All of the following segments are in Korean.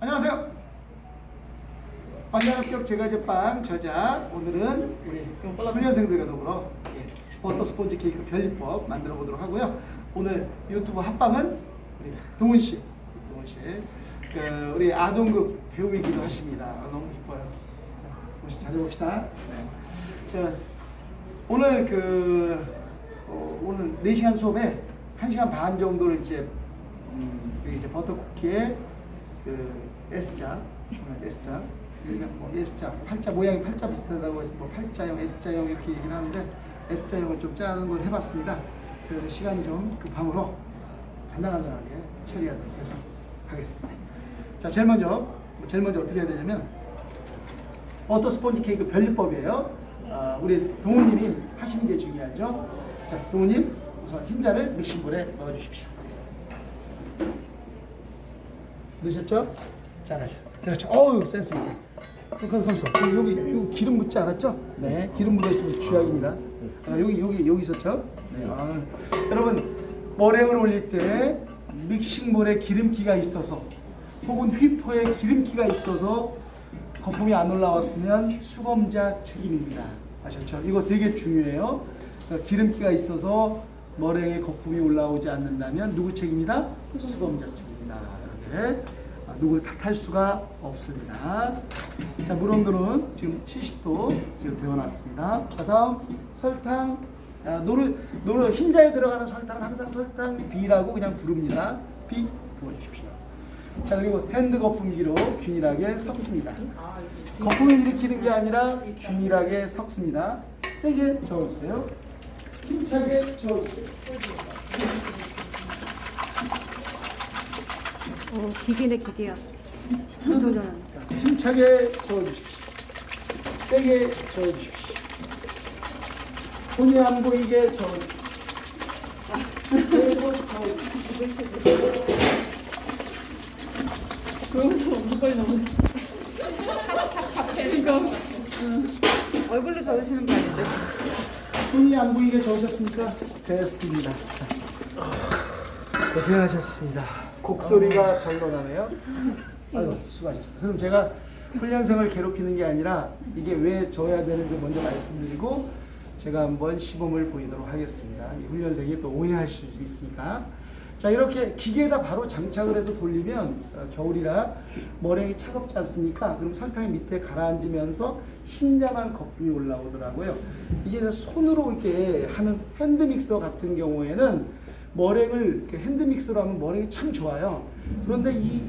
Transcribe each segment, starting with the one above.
안녕하세요. 방향합격 제과제빵 저자 오늘은 우리 훈련생들과 더불어 예, 버터 스폰지 케이크 별리법 만들어 보도록 하고요. 오늘 유튜브 합방은 우리 동훈 씨, 동훈 씨, 그 우리 아동극 배우이기도 하십니다. 아, 너무 기뻐요. 씨 잘해봅시다. 네. 자 오늘 그 어, 오늘 4시간 수업에 1시간 반 정도를 이제 음, 이제 버터 쿠키에 그 S자, 어, S자, 여기가 뭐 S자, 팔자 모양이 팔자 비슷하다고 해서 뭐 팔자형, S자형 이렇게 얘기를 하는데 S자형을 좀 짜는 걸 해봤습니다. 그래서 시간이 좀 급함으로 간단간단하게 처리하도록 해서 하겠습니다. 자, 제일 먼저 제일 먼저 어떻게 해야 되냐면 버터 스폰지 케이크 별리법이에요. 아, 우리 동우님이 하시는 게 중요하죠. 자, 동우님 우선 흰자를 믹싱볼에 넣어주십시오. 넣으셨죠? 잘하셨. 그렇죠. 어우 센스 있게. 거기서 거기서 여기 여기 기름 묻지 않았죠? 네, 기름 묻어 있으면 주약입니다. 아, 여기 여기 여기 있었죠? 네. 아, 여러분 머랭을 올릴 때 믹싱볼에 기름기가 있어서 혹은 휘퍼에 기름기가 있어서 거품이 안 올라왔으면 수검자 책임입니다. 아셨죠? 이거 되게 중요해요. 그러니까 기름기가 있어서 머랭에 거품이 올라오지 않는다면 누구 책임이다? 수검자 책임이다. 이렇게 아, 누굴 탓할 수가 없습니다. 자, 물 온도는 지금 70도 지금 데워놨습니다. 자, 다음 설탕. 아, 노르 노르 흰자에 들어가는 설탕은 항상 설탕 B라고 그냥 부릅니다. B 부어주십시오. 자 그리고 핸드 거품기로 균일하게 섞습니다. 거품을 일으키는 게 아니라 균일하게 섞습니다. 세게 저어주세요. 힘차게 저어주세요. 어, 기계네 기계야. 조절하는. 힘차게 저어주십시오. 세게 저어주십시오. 손이 안 보이게 저어주십시오. 저어주십시오. 그러면서 목걸이 너무. 이거. 얼굴로 적으시는 거 아니죠? 손이 안 보이게 저으셨습니까? 됐습니다. 고생하셨습니다. 곡소리가 절로 나네요. 아유, 수고하셨습니다. 그럼 제가 훈련생을 괴롭히는 게 아니라 이게 왜 져야 되는지 먼저 말씀드리고 제가 한번 시범을 보이도록 하겠습니다. 이 훈련생이 또 오해할 수 있으니까. 자, 이렇게 기계에다 바로 장착을 해서 돌리면 어, 겨울이라 머랭이 차갑지 않습니까? 그럼 설탕이 밑에 가라앉으면서 흰자만 거품이 올라오더라고요. 이게 손으로 이렇게 하는 핸드 믹서 같은 경우에는 머랭을 이렇게 핸드 믹서로 하면 머랭이 참 좋아요. 그런데 이,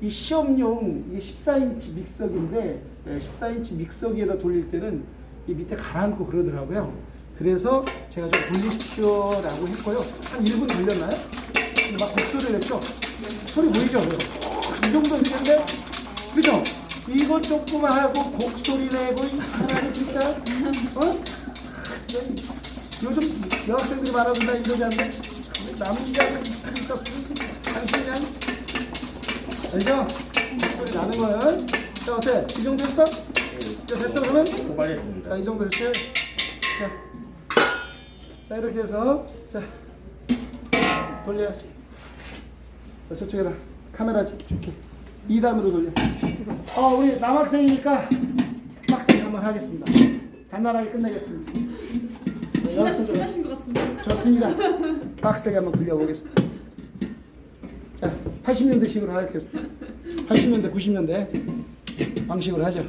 이 시험용 이게 14인치 믹서기인데 14인치 믹서기에다 돌릴 때는 이 밑에 가라앉고 그러더라고요. 그래서 제가 좀 돌리십시오라고 했고요. 한 1분 걸렸나요? 근데 막 목소리를 냈죠? 소리 보이죠? 이 정도 있는데, 그죠? 이거 조금 하고 곡소리 내고, 이 사람이 진짜, 어? 요즘 여학생들이 말하고 나 이러지 않네? 남자는 있었으면 당신이 한 알죠? 목소리 나는 거는 자 어때? 이 정도 했어? 자 됐어 그러면? 고발했습니다. 자이 정도 됐어요? 자, 자 이렇게 해서 자 돌려 자 저쪽에다 카메라 찍 줄게 2단으로 돌려 어 우리 남학생이니까 빡세게 한번 하겠습니다 간단하게 끝내겠습니다 네, 것 같은데. 좋습니다. 빡세게 한번 굴려보겠습니다. 자, 80년대식으로 하겠습니다. 80년대, 90년대 방식으로 하죠.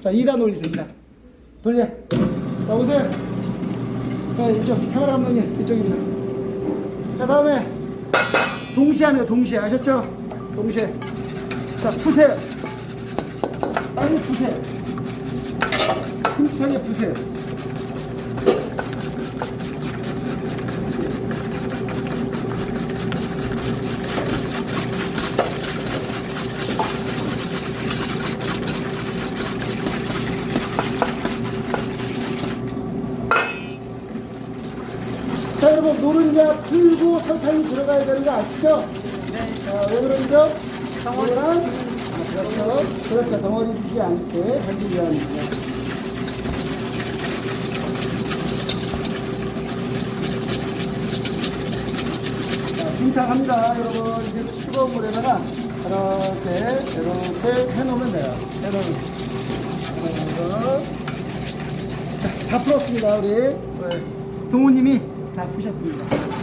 자, 2단 올리세요, 2단. 돌려. 자, 오세요. 자, 이쪽, 카메라 감독님, 이쪽입니다. 자, 다음에 동시에 하네요, 동시에. 아셨죠? 동시에. 자, 푸세요. 빨리 푸세요. 힘차게 푸세요. 자 여러분 노른자 풀고 설탕이 들어가야 되는 거 아시죠? 네. 자, 왜 그러죠? 덩어리랑 아, 그렇죠. 그렇죠. 덩어리지지 않게 하기 위함입니다. 자, 빙탕합니다, 여러분. 이제 뜨거운 물에다가 이렇게 이렇게 해놓으면 돼요. 해놓으면. 다 풀었습니다, 우리. 동우님이 다 푸셨습니다.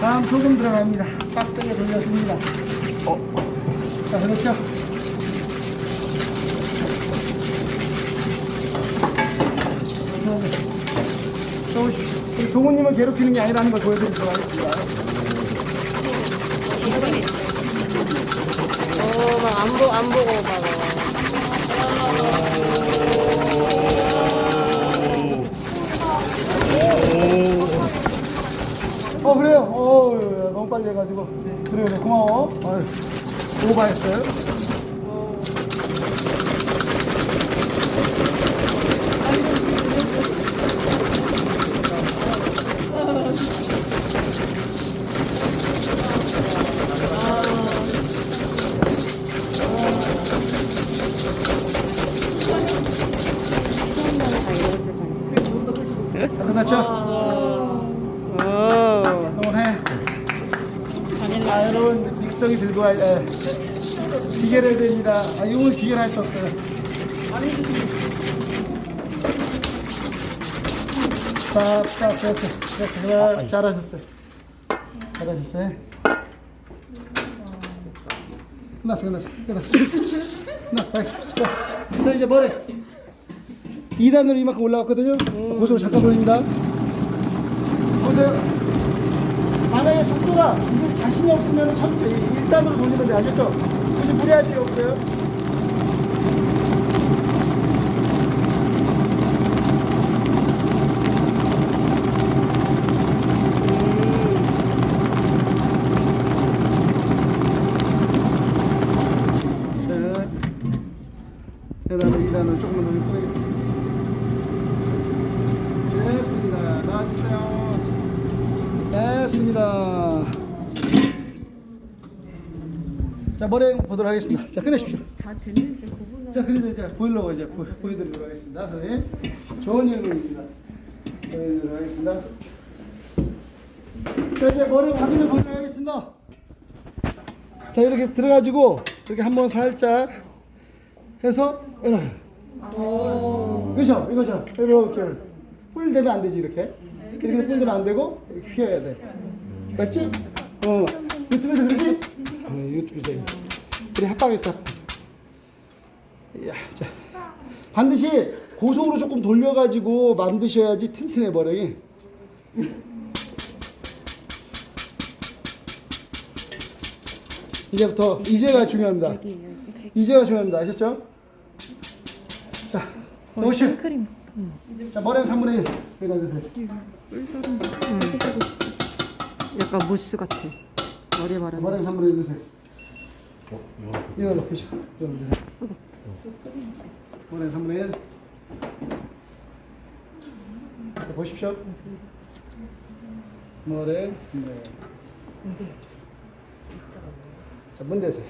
다음 소금 들어갑니다. 빡세게 돌려줍니다. 어. 자, 그렇죠. 동우님을 괴롭히는 게 아니라는 걸 보여드리도록 하겠습니다. 어, 막안 보고 안 보고 막. 어 그래요? 빨리 해가지고. 그래 그래. 고마워. 아유, 오버했어요 자, 끝났죠? 오. 오늘 해 아, 여러분 믹서기 들고 할 에, 비결해야 됩니다. 아, 이걸 비결할 수 없어요. 싹싹 됐어. 됐어. 그래, 잘하셨어요. 잘하셨어요? 끝났어 끝났어. 끝났어. 끝났어. 다 했어. 자, 자 이제 뭐래? 2단으로 이만큼 올라갔거든요. 고속으로 잠깐 돌립니다. 보세요 속도가 이게 자신이 없으면 천천히 1단으로 돌리면 돼? 굳이 무리할 필요 없어요 자, 계단을 2단을 조금만 더 올리겠습니다 됐습니다 나와주세요 됐습니다. 자 머리 보도록 하겠습니다. 자 꺼내십시오. 다 됐는지 구분. 자 그래서 이제 보일러 이제 보, 보여드리도록 하겠습니다. 선생님 좋은 연구입니다. 보여드리도록 하겠습니다. 자 이제 머리 확인을 보도록 하겠습니다. 자 이렇게 들어가지고 이렇게 한번 살짝 해서 이렇게 그렇죠 이거죠 이렇게 뿔 대면 안 되지 이렇게 이렇게 뿔 대면 안 되고 이렇게 휘어야 돼 맞지? 어 유튜브에서 그러지? 네, 유튜브에서 우리 합방했어 이야, 자. 반드시 고속으로 조금 돌려가지고 만드셔야지 튼튼해 버려이. 이제부터 이제가 중요합니다. 이제가 중요합니다. 아셨죠? 자 놓으시오 크림. 자 머리 3분의 1 여기다 드세요. 약간 무스 같아. 머리 마른. 머리 3분의 1 드세요. 이거 넣으시오 이거 드세요 머리 3분의 1 자, 보십시오. 머리 네. 자 문대세요.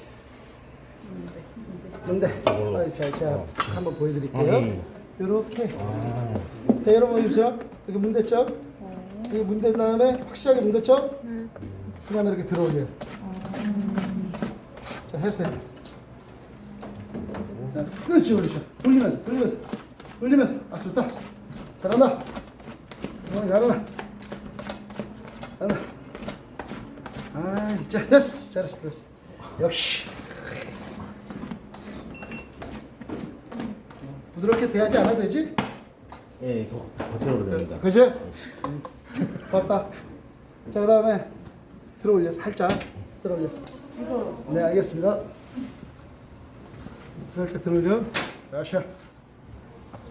문대. 아, 자, 제가 한번 보여드릴게요. 이렇게. 자 여러분 보십시오. 이렇게 문댔죠? 이렇게 문댄 다음에 확실하게 문댔죠 그 다음에 이렇게 들어올려요 자 했어요. 자, 그렇지 그렇죠 올리면서 올리면서 올리면서. 아 좋다. 잘한다. 어, 잘한다. 잘한다. 아 자 됐어. 잘했어 됐어. 역시. 부드럽게 돼야지 않아도 되지? 예, 더 거칠어도 됩니다. 그지? 응. 고맙다. 자, 그 다음에 들어올려. 살짝 들어올려. 네, 알겠습니다. 살짝 들어올려. 자, 샤.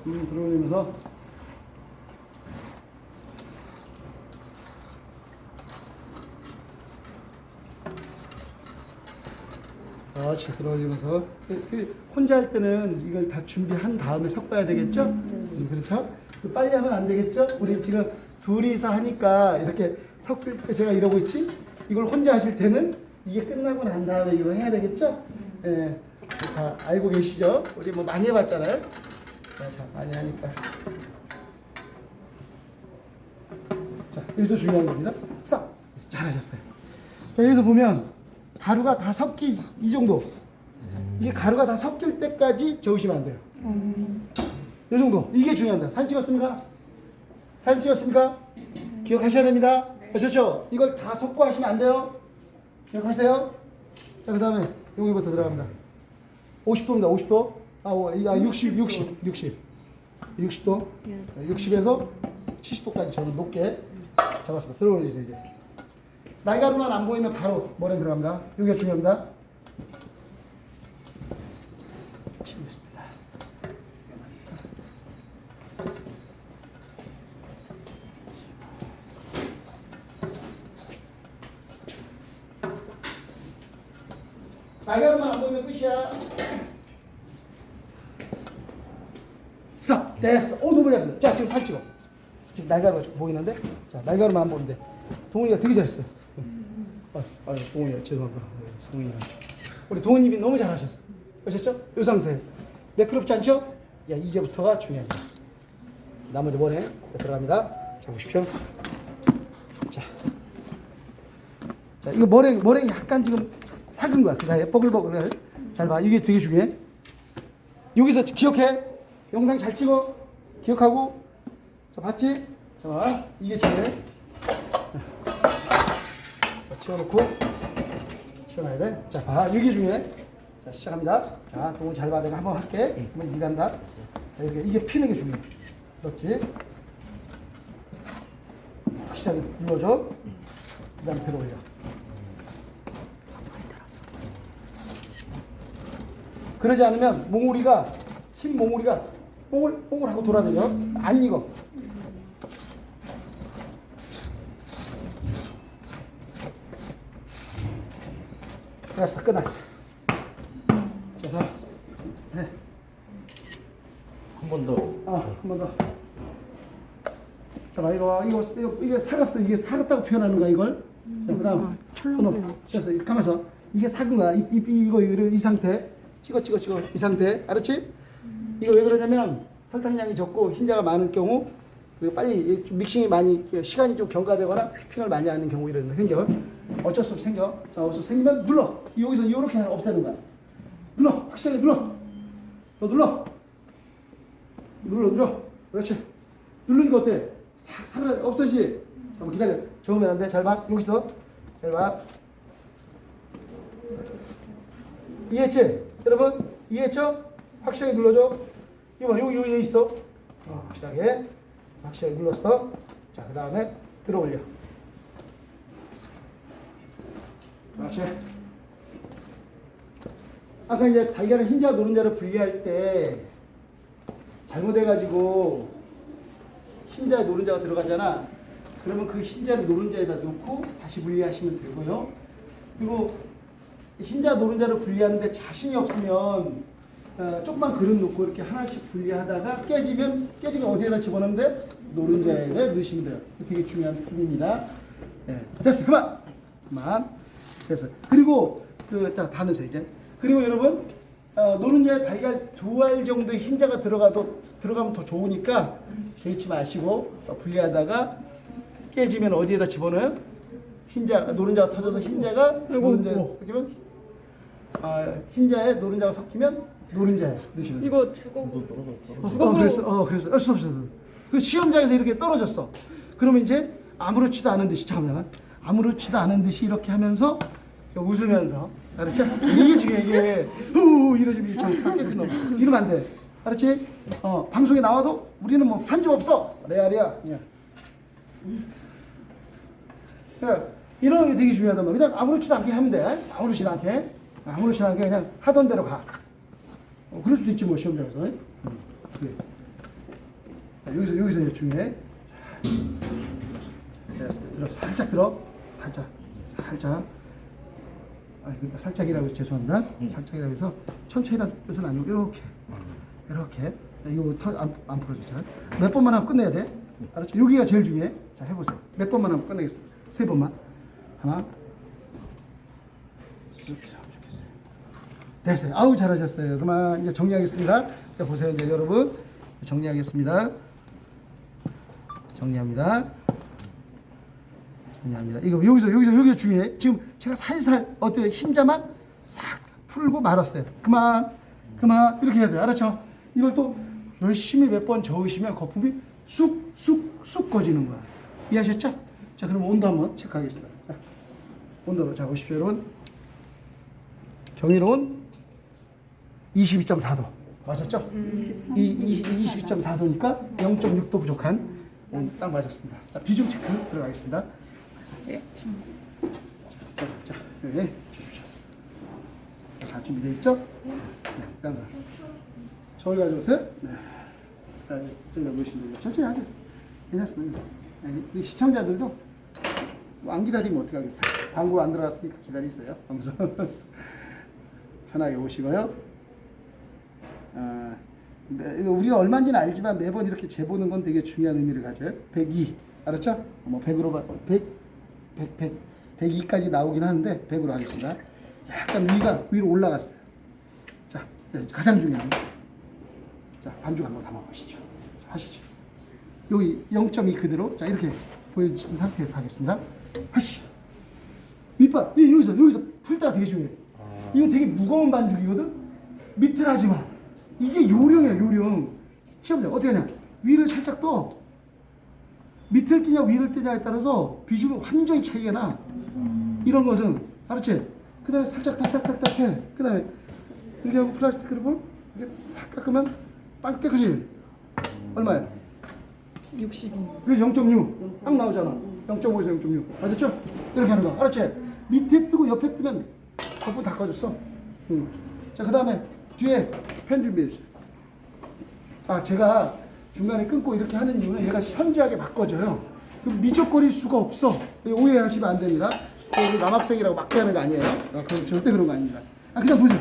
음, 들어올리면서. 그렇지, 들어올리면서. 그, 그 혼자 할 때는 이걸 다 준비한 다음에 섞어야 되겠죠? 음, 그렇죠? 그 빨리 하면 안 되겠죠? 우리 지금 둘이서 하니까 이렇게 섞을 때 제가 이러고 있지? 이걸 혼자 하실 때는 이게 끝나고 난 다음에 이걸 해야 되겠죠? 예, 다 알고 계시죠? 우리 뭐 많이 해봤잖아요? 자, 자, 많이 하니까. 자, 여기서 중요한 겁니다. 스탑! 잘하셨어요. 자, 여기서 보면 가루가 다 섞이 이 정도. 이게 가루가 다 섞일 때까지 저으시면 안 돼요. 이 정도. 이게 중요합니다. 사진 찍었습니까? 사진 찍었습니까? 기억하셔야 됩니다. 아셨죠? 이걸 다 섞고 하시면 안 돼요. 기억하세요? 자, 그 다음에 여기부터 들어갑니다. 50도입니다. 50도. 아, 오, 아 60, 60, 60. 60도. 60에서 70도까지 저는 높게 잡았습니다. 들어올리세요, 이제. 날가루만 안 보이면 바로 머리 들어갑니다. 여기가 중요합니다. 날가루만 안 보이면 끝이야. 스탑. 됐어. 오, 너무 잘했어. 자, 지금 사진 찍어. 지금 날가루가 좀 보이는데? 자, 날가루만 안 보는데. 동훈이가 되게 잘했어요. 아, 아, 동훈이가 죄송합니다. 네, 성훈이가. 우리 동훈님이 너무 잘하셨어. 아셨죠? 이 상태. 매끄럽지 않죠? 야, 이제부터가 중요합니다. 나머지 머리에 들어갑니다. 자, 보십시오. 자. 자, 이거 머리, 머리 약간 지금 삭은 거야. 그 사이에 뽀글뽀글. 잘 봐. 이게 되게 중요해. 여기서 기억해. 영상 잘 찍어. 기억하고. 자, 봤지? 자, 봐. 이게 중요해. 자, 치워놓고. 치워놔야 돼. 자, 봐. 이게 중요해. 자, 시작합니다. 자, 동훈 잘 봐. 내가 한번 할게. 그러면 한다. 자, 이렇게. 이게 피는 게 중요해. 넣었지? 확실하게 눌러줘. 그 다음에 들어 올려. 그러지 않으면 몽우리가 흰 몽우리가 뽕을 뽕을 하고 돌아다녀 안 익어. 됐어 끝났어. 자, 다. 네. 한 번 더. 아, 한번 더. 자, 봐, 이거, 이거, 이거, 이게 사갔어. 이게 사갔다고 표현하는 거야, 이걸. 자, 그 다음. 손 됐어. 가면서. 이게 사근 거야. 이, 이, 이거, 이거, 이 상태. 찍어, 찍어, 찍어. 이 상태. 알았지? 이거 왜 그러냐면, 설탕량이 적고 흰자가 많은 경우, 그리고 빨리 좀 믹싱이 많이, 시간이 좀 경과되거나 휘핑을 많이 하는 경우 이런 거 생겨. 어쩔 수 없이 생겨. 자, 어쩔 수 생기면 눌러. 여기서 이렇게 없애는 거야. 눌러. 확실하게 눌러. 더 눌러. 눌러 눌러. 그렇지. 누르니까 어때? 싹 사그라 없어지 잠깐 기다려. 적으면 안 돼. 잘 봐. 여기 있어 잘 봐. 이해했지? 여러분 이해했죠? 확실하게 눌러줘. 이거 봐. 여기 여기 있어. 어, 확실하게. 확실하게 눌렀어. 자 그 다음에 들어 올려 그렇지 아까 이제 달걀을 흰자 노른자를 분리할 때 잘못해가지고 흰자 노른자가 들어가잖아. 그러면 그 흰자를 노른자에다 넣고 다시 분리하시면 되고요. 그리고 흰자 노른자를 분리하는데 자신이 없으면 어, 조그만 그릇 놓고 이렇게 하나씩 분리하다가 깨지면 깨지면 어디에다 집어넣으면 돼? 노른자에 넣으시면 돼요. 되게 중요한 팁입니다. 네, 됐어. 그만. 그만. 됐어. 그리고 그자 다 넣으세요 이제. 그리고 여러분 어, 노른자에 달걀 두 알 정도의 흰자가 들어가도 들어가면 더 좋으니까 개의치 마시고 어, 분리하다가 깨지면 어디에다 집어넣어요? 흰자 노른자가 터져서 흰자가 노른자에 섞이면 아, 흰자에 노른자가 섞이면 노른자에 넣으시면 돼요. 이거 주걱 어, 주걱으로 그래서 어 그래서 어, 수업 수업 그 시험장에서 이렇게 떨어졌어. 그러면 이제 아무렇지도 않은 듯이 잠깐만 아무렇지도 않은 듯이 이렇게 하면서 웃으면서 알았죠? 이게 중요해 이게 후 이러지면 좀 깨끗 놈 이러면 안 돼. 알았지? 어 방송에 나와도 우리는 뭐 편집 없어 레알이야 그냥. 그러니까 이런 게 되게 중요하단 말이야. 그냥 아무렇지도 않게 하면 돼. 아무렇지도 않게 아무렇지도 않게 그냥 하던 대로 가. 어, 그럴 수도 있지 뭐 시험 장에서. 응? 그래. 자, 여기서 여기서 중요해. 자. 들어 살짝 들어. 살짝 살짝. 아, 근데 살짝이라고 해서 죄송합니다. 살짝이라고 해서 천천히란 뜻은 아니고 이렇게 이렇게. 이거 안, 안 풀어지죠. 몇 번만 하면 끝내야 돼. 알았죠? 여기가 제일 중요해. 자 해보세요. 몇 번만 하면 끝내겠습니다. 세 번만. 하나. 이렇게 하면 좋겠어요. 됐어요. 아우 잘하셨어요. 그만 이제 정리하겠습니다. 자 보세요 이제 여러분 정리하겠습니다. 정리합니다. 정리합니다. 이거 여기서 여기서 여기가 중요해. 지금 제가 살살 어때 흰자만 싹 풀고 말았어요. 그만, 그만 이렇게 해야 돼요. 알았죠? 이걸 또 열심히 몇 번 저으시면 거품이 쑥, 쑥, 쑥 꺼지는 거야. 이해하셨죠? 자, 그럼 온도 한번 체크하겠습니다. 자, 온도 잡으십시오, 여러분. 경이로운 22.4도. 맞았죠? 이, 이, 22.4도니까 0.6도 부족한 음, 딱 맞았습니다. 자, 비중 체크 들어가겠습니다. 네. 자, 자, 네. 다 준비되어 있죠? 네, 깐다. 저울 가져오세요. 네. 자, 저기다 놓으시면 됩니다. 천천히 하세요. 괜찮습니다. 아니, 우리 시청자들도 뭐안 기다리면 어떡하겠어요. 광고 안 들어갔으니까 기다리세요. 하면서 편하게 오시고요. 아, 우리가 얼마인지는 알지만 매번 이렇게 재보는 건 되게 중요한 의미를 가져요. 102. 알았죠? 뭐 100으로 봐. 100, 100, 100, 102까지 나오긴 하는데 100으로 하겠습니다. 약간 위가 위로 올라갔어요. 자, 이제 가장 중요한 거. 자, 반죽 한번 담아보시죠. 자, 하시죠. 여기 0.2 그대로 자 이렇게 보여주신 상태에서 하겠습니다. 하시죠. 윗발 이- 여기서 여기서 풀다가 되게 중요해. 이거 되게 무거운 반죽이거든. 밑을 하지 마. 이게 요령이야 요령. 시험자 어떻게 하냐? 위를 살짝 떠. 밑을 뜨냐 위를 뜨냐에 따라서 비중이 완전히 차이가 나. 이런 것은 알았지? 그 다음에 살짝 탁탁탁탁 해. 그 다음에 이렇게 하고 플라스틱으로 볼 이렇게 싹 깎으면 빵 깨끗이 얼마야? 62. 그게 0.6. 딱 나오잖아. 0.5에서 0.6. 맞았죠? 이렇게 하는 거. 알았지? 밑에 뜨고 옆에 뜨면 거품 다 꺼졌어. 응. 자, 그 다음에 뒤에 펜 준비해 주세요. 아, 제가 중간에 끊고 이렇게 하는 이유는 얘가 현저하게 바꿔져요. 미적거릴 수가 없어. 오해하시면 안 됩니다. 남학생이라고 막게 하는 거 아니에요. 아, 그럼 절대 그런 거 아닙니다. 아, 그냥 보세요.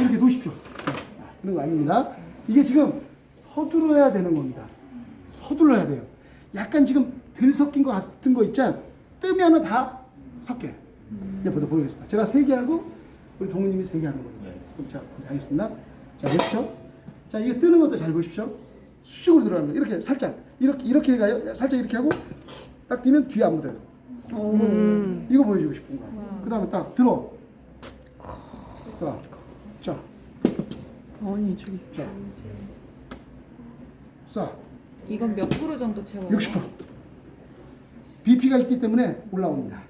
이렇게 놓으십시오. 아, 그런 거 아닙니다. 이게 지금 서둘러야 되는 겁니다. 서둘러야 돼요. 약간 지금 덜 섞인 것 같은 거 있잖아. 뜨면은 다 섞여요. 이제 보도 보겠습니다. 제가 세 개 하고 우리 동우님이 세 개 하는 거예요. 그럼 자, 먼저 하겠습니다. 자, 보십시오. 자, 이게 뜨는 것도 잘 보십시오. 수직으로 들어가는 거. 이렇게 살짝 이렇게 이렇게 가요. 살짝 이렇게 하고 딱 뛰면 뒤에 안 묻어요. 이거 보여주고 싶은 거야. 그 다음에 딱 들어. 자, 자, 아니 저기 자, 자. 이건 몇 프로 정도 채워요? 60%. BP가 있기 때문에 올라옵니다.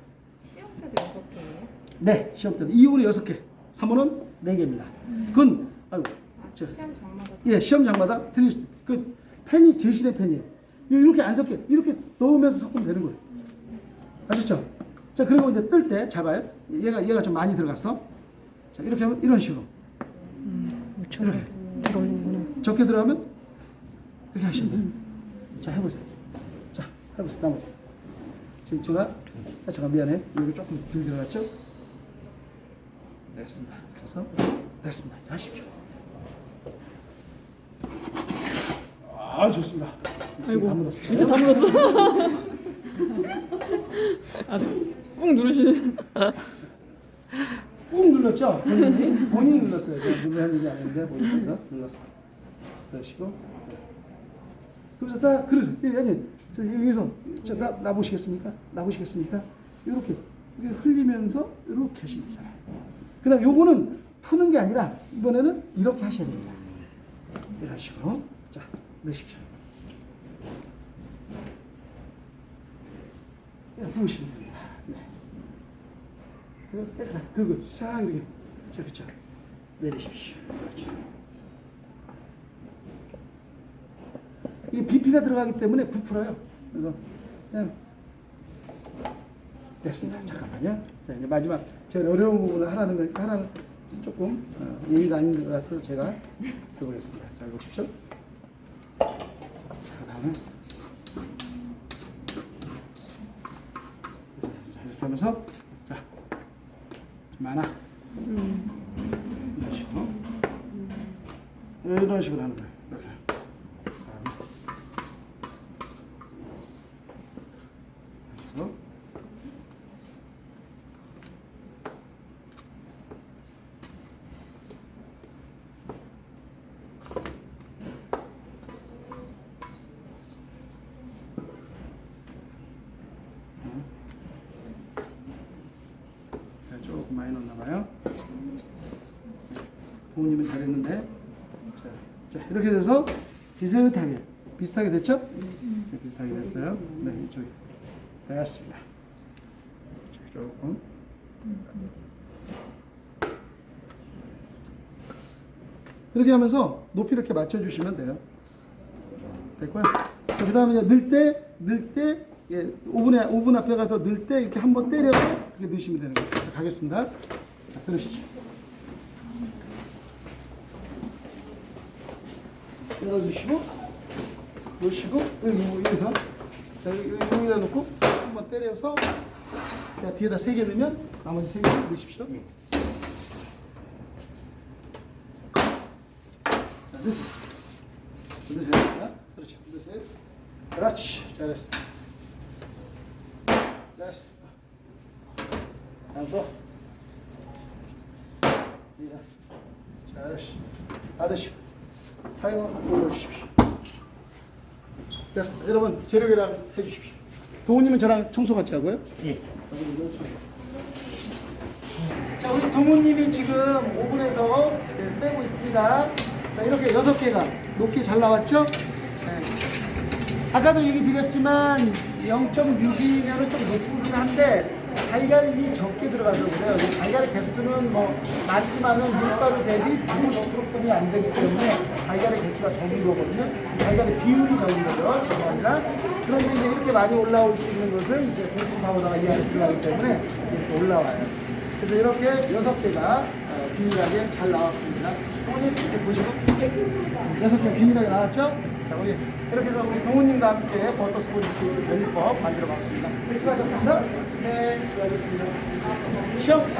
시험 때도 여섯 개예요? 네, 시험 때는 2호는 6개, 3호는 4개입니다. 그건, 아이고, 저, 시험 장마다 예, 시험장마다 틀릴 수, 그, 펜이 제시된 펜이에요. 이렇게 안 섞여. 이렇게 넣으면서 섞으면 되는 거예요. 아셨죠? 자, 그리고 이제 뜰 때 잡아요. 얘가, 얘가 좀 많이 들어갔어. 자, 이렇게 하면 이런 식으로. 이렇게. 적게 들어가면 이렇게 하시면 돼요. 자, 해보세요. 자, 해보세요. 나머지. 지금 제가, 아, 잠깐 미안해. 여기 조금 덜 들어갔죠? 됐습니다. 그래서, 됐습니다. 자, 하십시오. 아, 좋습니다. 아이고, 다 묻었어요. 진짜 다 물었어. 꾹 누르시는. 꾹 눌렀죠? 본인이? 본인이 눌렀어요. 제가 누르는 게 아닌데, 본인께서 눌렀어요. 그러시고. 그래서 다, 그래서, 예, 아니, 저 여기서, 저, 나, 나 보시겠습니까? 나 보시겠습니까? 이렇게, 이렇게 흘리면서, 이렇게 하시면 되잖아요. 그 다음 요거는 푸는 게 아니라, 이번에는 이렇게 하셔야 됩니다. 이런 식으로. 자, 넣으십시오. 그냥 부으시면 됩니다. 네. 그리고 싹 이렇게 그렇죠 그렇죠 내리십시오. 그렇죠. 이게 BP가 들어가기 때문에 부풀어요. 그래서 그냥 됐습니다. 잠깐만요. 자 이제 마지막 제일 어려운 부분을 하라는 거니까 하라는 조금 어, 예의가 아닌 것 같아서 제가 해보겠습니다. 잘 보십시오. 그 다음에 자, 이렇게 하면서 자 많아. 이런 식으로. 이런 식으로 하는 거예요 이렇게 그다음에 이런 식으로 자, 조금 많이 넣나 봐요. 부모님은 잘했는데. 자, 자, 이렇게 돼서 비슷하게, 비슷하게 됐죠? 네, 비슷하게 됐어요. 네, 이쪽이. 됐습니다. 자, 조금. 이렇게 하면서 높이 이렇게 맞춰주시면 돼요. 됐고요. 그 다음에 넣을 때, 넣을 때, 예, 오븐에, 오븐 앞에 가서 넣을 때 이렇게 한번 때려서 이렇게 넣으시면 되는 거예요. 자, 가겠습니다. 자, 들으시죠. 열어주시고, 놓으시고, 여기, 여기서, 자, 여기, 여기다 놓고, 한번 때려서, 자, 뒤에다 세 개 넣으면 나머지 세 개 넣으십시오. 자, 넣으세요. 넣으세요. 자, 그렇죠. 넣으세요. 그렇지. 잘했어. 잘했어. 다음 또. 이자. 잘했어. 다 드시고. 타이머 올려주십시오. 됐습니다. 여러분, 재료계량 해주십시오. 동훈님은 저랑 청소 같이 하고요. 예. 자, 우리 동훈님이 지금 오븐에서 네, 빼고 있습니다. 자, 이렇게 여섯 개가 높게 잘 나왔죠? 네. 아까도 얘기 드렸지만 0.6이면 좀 높긴 한데 달걀이 적게 들어가서 그래요. 이 달걀의 개수는 뭐 많지만은 밀가루 대비 150%뿐이 안 되기 때문에 달걀의 개수가 적은 거거든요. 달걀의 비율이 적은 거죠. 아니라. 그런데 이제 이렇게 많이 올라올 수 있는 것은 이제 베이킹 파우더가 이 안에 들어가기 때문에 이렇게 올라와요. 그래서 이렇게 여섯 개가 어, 균일하게 잘 나왔습니다. 동훈님 이제 보시고 여섯 개 균일하게 나왔죠? 자, 우리 이렇게 해서 우리 동훈님과 함께 버터 스포츠 면리법 만들어 봤습니다. 수고하셨습니다. 네, 수고하셨습니다. 시험